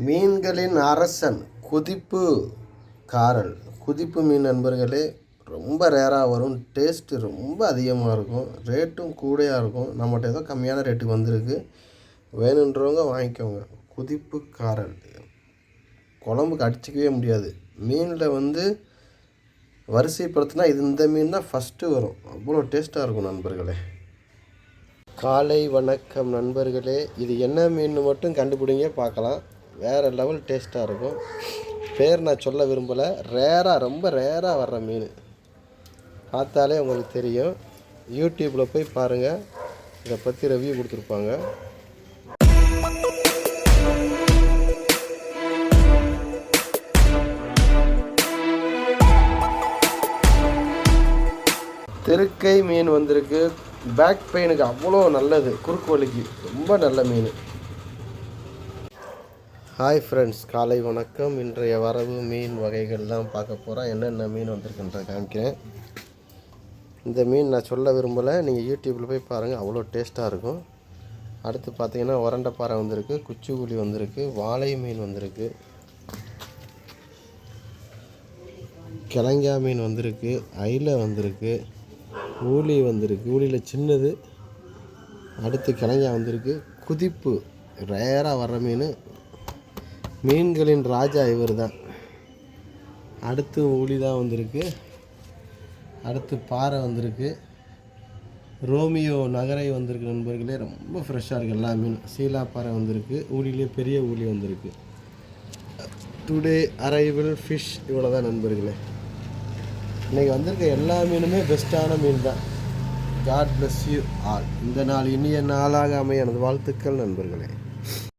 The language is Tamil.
மீன்களின் அரசன் குதிப்பு காரல் குதிப்பு மீன் நண்பர்களே ரொம்ப ரேராக வரும். டேஸ்ட்டு ரொம்ப அதிகமாக இருக்கும். ரேட்டும் கூடயாக இருக்கும். நம்மகிட்ட ஏதோ கம்மியான ரேட்டுக்கு வந்திருக்கு. வேணுன்றவங்க வாங்கிக்கோங்க. குதிப்பு காரல் குழம்புக்கு அடிச்சிக்கவே முடியாது. மீனில் வந்து வரிசைப்படுத்தினா இது இந்த மீன் தான் ஃபஸ்ட்டு வரும். அவ்வளோ டேஸ்ட்டாக இருக்கும் நண்பர்களே. காலை வணக்கம் நண்பர்களே. இது என்ன மீன் மட்டும் கண்டுபிடிங்க பார்க்கலாம். வேறு லெவல் டேஸ்ட்டாக இருக்கும். பேர் நான் சொல்ல விரும்பலை. ரேராக ரொம்ப ரேராக வர்ற மீன். பார்த்தாலே உங்களுக்கு தெரியும். யூடியூப்பில் போய் பாருங்கள் இதை பற்றி ரிவ்யூ கொடுத்துருப்பாங்க. தெருக்கை மீன் வந்திருக்கு. பேக் பெயினுக்கு அவ்வளோ நல்லது. குறுக்கு வலிக்கு. ரொம்ப நல்ல மீன். ஹாய் ஃப்ரெண்ட்ஸ் காலை வணக்கம். இன்றைய வரவு மீன் வகைகள் தான் பார்க்க போகிறோம் என்னென்ன மீன் வந்திருக்குன்ற காமிக்கிறேன். இந்த மீன் நான் சொல்ல விரும்பலை. நீங்கள் யூடியூப்பில் போய் பாருங்கள் அவ்வளோ டேஸ்ட்டாக இருக்கும். அடுத்து பார்த்தீங்கன்னா உரண்டைப்பாறை வந்திருக்கு குச்சிக்குழி வந்திருக்கு வாழை மீன் வந்திருக்கு கிழங்கா மீன் வந்திருக்கு அயில வந்திருக்கு ஊழி வந்திருக்கு ஊளியில் சின்னது அடுத்து கிழங்கா வந்திருக்கு குதிப்பு ரேராக வர்ற மீன் மீன்களின் ராஜா இவர் தான் அடுத்து ஊழி தான் வந்திருக்கு. அடுத்து பாறை வந்திருக்கு. ரோமியோ நகரை வந்திருக்கு நண்பர்களே. ரொம்ப ஃப்ரெஷ்ஷாக இருக்குது எல்லா மீனும் சீலா பாறை வந்திருக்கு. ஊழிலே பெரிய ஊழி வந்திருக்கு. டுடே அரைவல் ஃபிஷ் இவ்வளோ தான் நண்பர்களே. இன்றைக்கி வந்திருக்க எல்லா மீனுமே பெஸ்ட்டான மீன் தான் காட் பிளஸ் யூ ஆல் இந்த நாள் இனிய நாளாக அமைய எனது வாழ்த்துக்கள் நண்பர்களே.